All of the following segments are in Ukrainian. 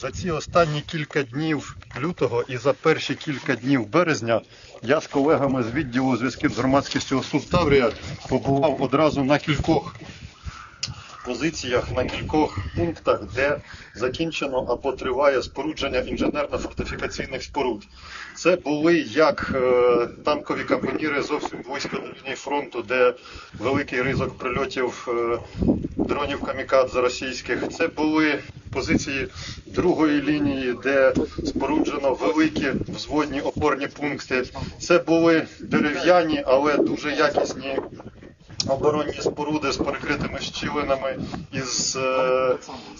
За ці останні кілька днів лютого і за перші кілька днів березня я з колегами з відділу зв'язків з громадськістю ОСУВ Таврія побував одразу на кількох позиціях, на кількох пунктах, де закінчено або триває спорудження інженерно-фортифікаційних споруд. Це були як е, танкові капоніри зовсім близько до лінії фронту, де великий ризик прильотів е, дронів камікадзе російських. Це були позиції другої лінії, де споруджено великі взводні опорні пункти. Це були дерев'яні, але дуже якісні оборонні споруди з перекритими щілинами із е,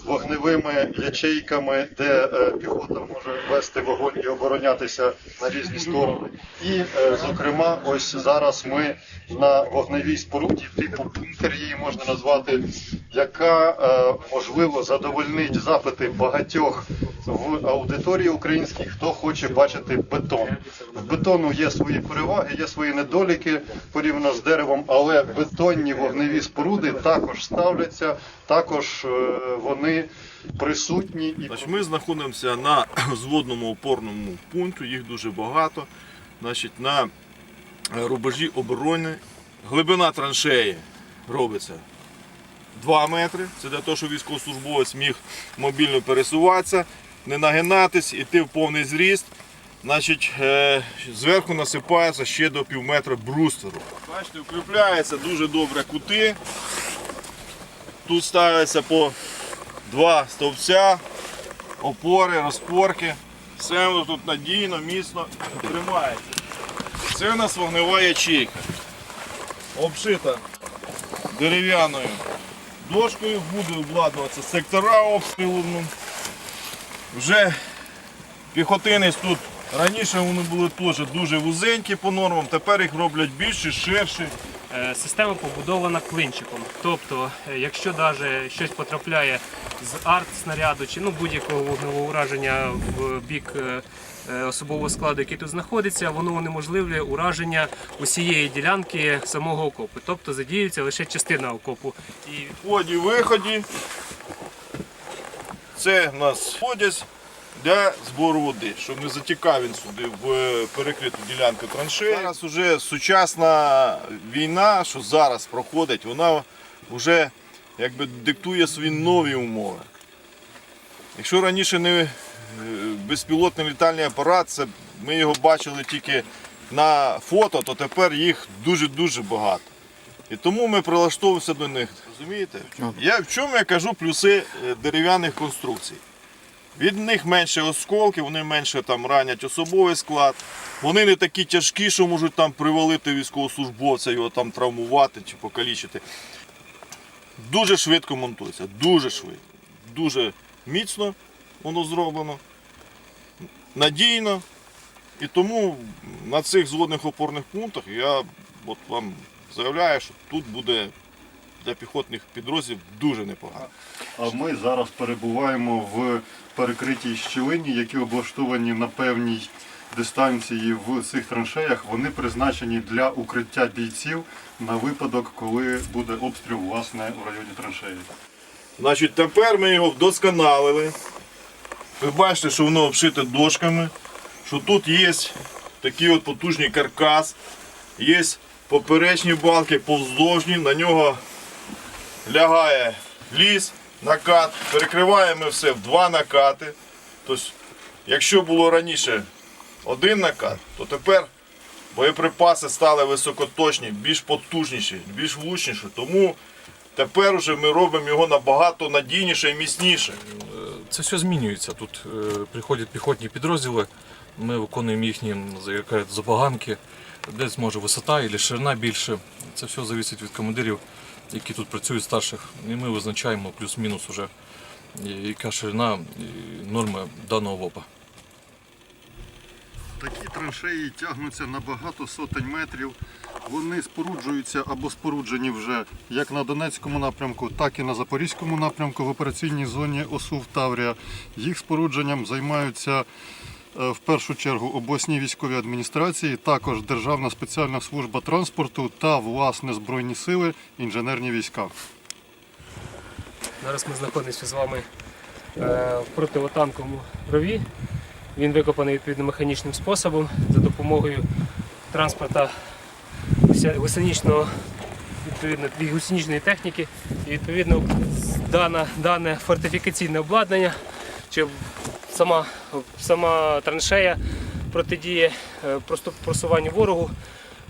вогневими ячейками, де е, піхота може вести вогонь і оборонятися на різні сторони. І, е, зокрема, ось зараз ми на вогневій споруді, типу бункер її можна назвати, яка можливо задовольнить запити багатьох в аудиторії українській, хто хоче бачити бетон. В бетону є свої переваги, є свої недоліки порівняно з деревом, але бетонні вогневі споруди також ставляться, також е, вони присутні ми знаходимося на зводному опорному пункту, їх дуже багато. Значить, на е, рубежі оборони. Глибина траншеї робиться 2 метри. Це для того, щоб військовослужбовець міг мобільно пересуватися, не нагинатись, іти в повний зріст. Значить, е, зверху насипається ще до пів метра брустеру. Бачите, укріпляються дуже добре кути. Тут ставиться по два стовпця, опори, розпорки. Все воно тут надійно, міцно тримається. Це у нас вогнева ячейка. Обшита дерев'яною дошкою, буде обладнуватися сектора обстрілу. Вже піхотинець тут раніше вони були теж дуже вузенькі по нормам, тепер їх роблять більше, ширші. Е, Система побудована клинчиком. Тобто, е, якщо навіть щось потрапляє з арт-снаряду чи ну, будь-якого вогневого ураження в бік е, особового складу, який тут знаходиться, воно унеможливлює ураження усієї ділянки самого окопу. Тобто задіюється лише частина окопу. І вході, виході. Це в нас ходять для збору води, щоб не затікав він сюди в е, перекриту ділянку траншеї. Зараз вже сучасна війна, що зараз проходить, вона вже якби диктує свої нові умови. Якщо раніше не е, безпілотний літальний апарат, це ми його бачили тільки на фото, то тепер їх дуже-дуже багато. І тому ми прилаштовуємося до них. Розумієте? Я, в чому я кажу плюси е, дерев'яних конструкцій? Від них менше осколків, вони менше там ранять особовий склад. Вони не такі тяжкі, що можуть там привалити військовослужбовця, його там травмувати чи покалічити. Дуже швидко монтується, дуже швидко, дуже міцно воно зроблено, надійно. І тому на цих зводних опорних пунктах я от вам заявляю, що тут буде для піхотних підрозділів дуже непогано. А ми зараз перебуваємо в перекритій щілині, які облаштовані на певній дистанції в цих траншеях. Вони призначені для укриття бійців на випадок, коли буде обстріл власне у районі траншеї. Значить, тепер ми його вдосконалили. Ви бачите, що воно обшите дошками, що тут є такий от потужний каркас, є поперечні балки повздовжні, на нього лягає ліс, накат, перекриваємо все в два накати. Тобто, якщо було раніше один накат, то тепер боєприпаси стали високоточні, більш потужніші, більш влучніші. Тому тепер вже ми робимо його набагато надійніше і міцніше. Це все змінюється. Тут е, приходять піхотні підрозділи, ми виконуємо їхні забаганки, десь може висота або ширина більше. Це все залежить від командирів, які тут працюють старших. І ми визначаємо плюс-мінус уже, яка ширина норми даного ВОПа. Такі траншеї тягнуться на багато сотень метрів. Вони споруджуються або споруджені вже як на Донецькому напрямку, так і на Запорізькому напрямку в операційній зоні ОСУВ Таврія. Їх спорудженням займаються в першу чергу обласні військові адміністрації, також Державна спеціальна служба транспорту та власне Збройні сили, інженерні війська. зараз ми знаходимося з вами е, в противотанковому рові. Він викопаний відповідно механічним способом за допомогою транспорта гусеничного відповідно від гусеничної техніки і відповідно дане, дане фортифікаційне обладнання чи сама, сама траншея протидіє е, просуванню ворогу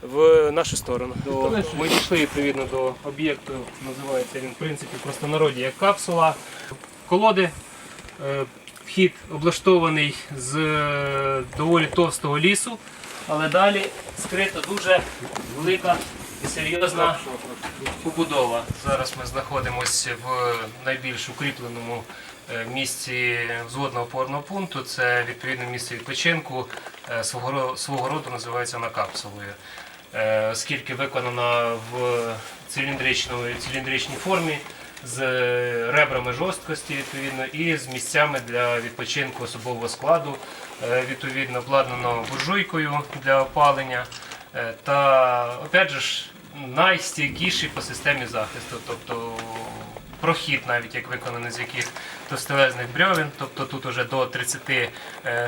в нашу сторону. До, ми дійшли відповідно до об'єкту, називається він в принципі в простонароді як капсула. Колоди. Е, Вхід облаштований з е, доволі товстого лісу, але далі скрита дуже велика серйозна побудова. Зараз ми знаходимося в найбільш укріпленому е, місці взводного опорного пункту. Це відповідне місце відпочинку, е, свого, роду називається вона капсулою. Е, Оскільки виконана в циліндричній формі з ребрами жорсткості відповідно і з місцями для відпочинку особового складу, відповідно обладнано буржуйкою для опалення та опять же найстійкіший по системі захисту, тобто прохід, навіть як виконаний з яких товстелезних брьовин, тобто тут уже до 30 см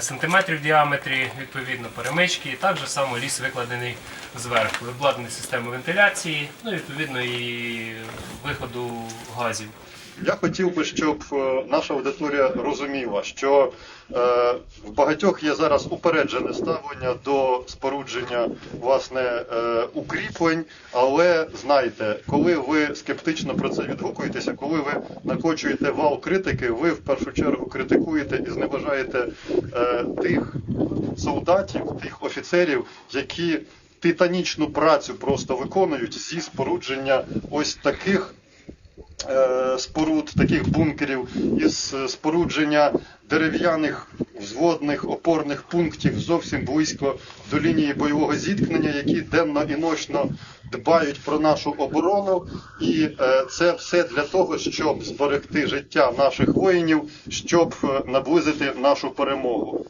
сантиметрів в діаметрі, відповідно перемички, і так же само ліс викладений зверху, обладнаний системою вентиляції, ну відповідно і виходу газів. Я хотів би, щоб е, наша аудиторія розуміла, що е, в багатьох є зараз упереджене ставлення до спорудження власне е, укріплень, але знайте, коли ви скептично про це відгукуєтеся, коли ви накочуєте вал критики, ви в першу чергу критикуєте і зневажаєте тих солдатів, тих офіцерів, які титанічну працю просто виконують зі спорудження ось таких споруд, таких бункерів, із е, спорудження дерев'яних взводних опорних пунктів зовсім близько до лінії бойового зіткнення, які денно і ночно дбають про нашу оборону. І е, це все для того, щоб зберегти життя наших воїнів, щоб е, наблизити нашу перемогу.